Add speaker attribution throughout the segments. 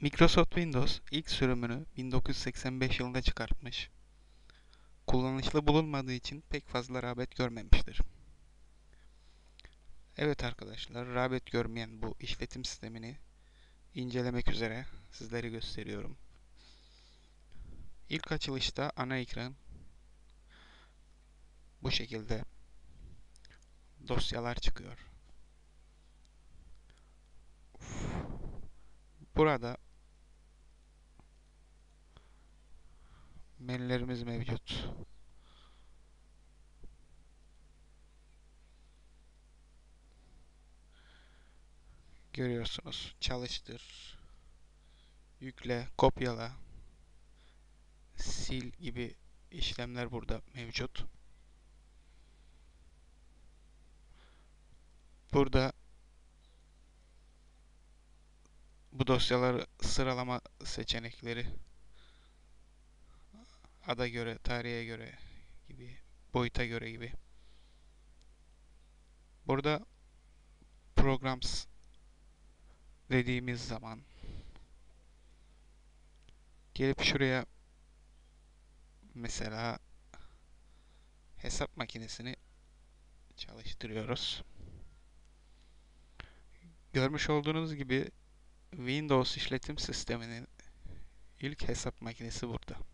Speaker 1: Microsoft Windows ilk sürümünü 1985 yılında çıkartmış. Kullanışlı bulunmadığı için pek fazla rağbet görmemiştir. Evet arkadaşlar, rağbet görmeyen bu işletim sistemini incelemek üzere sizlere gösteriyorum. İlk açılışta ana ekran bu şekilde dosyalar çıkıyor. Burada menülerimiz mevcut. Görüyorsunuz. Çalıştır, yükle, kopyala, sil gibi işlemler burada mevcut. Burada bu dosyaları sıralama seçenekleri ada göre, tarihe göre gibi, boyuta göre gibi. Burada programs dediğimiz zaman gelip şuraya mesela hesap makinesini çalıştırıyoruz. Görmüş olduğunuz gibi Windows işletim sisteminin ilk hesap makinesi burada.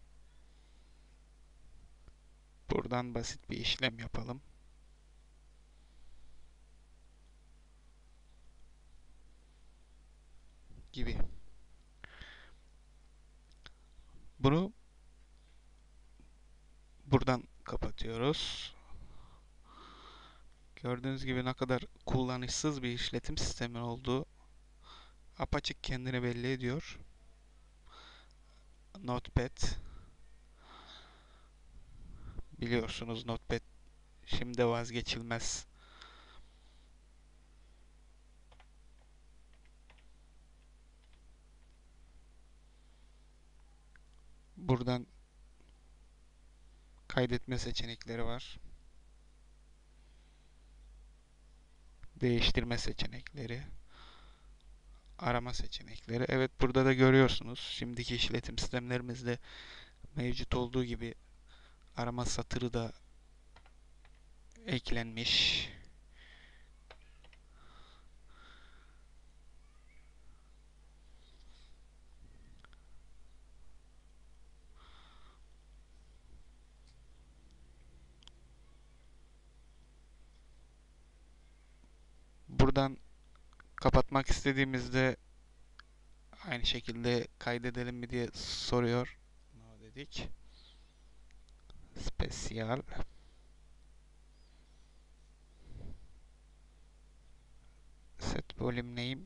Speaker 1: Buradan basit bir işlem yapalım. Gibi. Bunu buradan kapatıyoruz. Gördüğünüz gibi ne kadar kullanışsız bir işletim sistemi olduğu apaçık kendini belli ediyor. Notepad biliyorsunuz Notepad şimdi vazgeçilmez. Buradan kaydetme seçenekleri var. Değiştirme seçenekleri. Arama seçenekleri. Evet burada da görüyorsunuz. Şimdiki işletim sistemlerimizde mevcut olduğu gibi arama satırı da eklenmiş. Buradan kapatmak istediğimizde aynı şekilde kaydedelim mi diye soruyor. No dedik. Spesyal. Set name.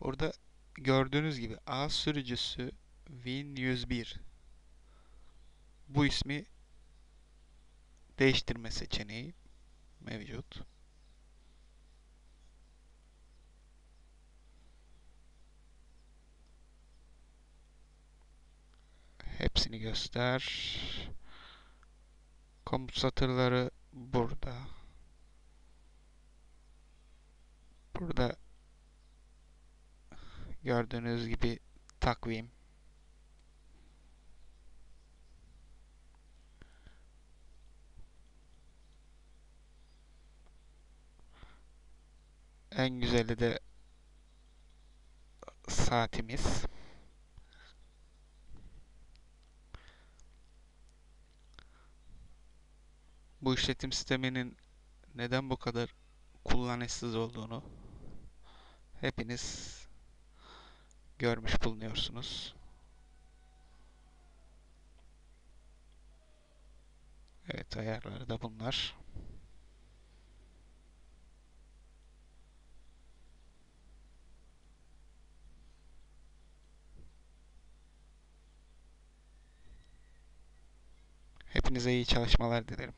Speaker 1: Burada gördüğünüz gibi A sürücüsü Win101 bu ismi değiştirme seçeneği mevcut. Hepsini göster. Komut satırları burada. Burada gördüğünüz gibi takvim. En güzeli de saatimiz. Bu işletim sisteminin neden bu kadar kullanışsız olduğunu hepiniz görmüş bulunuyorsunuz. Evet ayarları da bunlar. Hepinize iyi çalışmalar dilerim.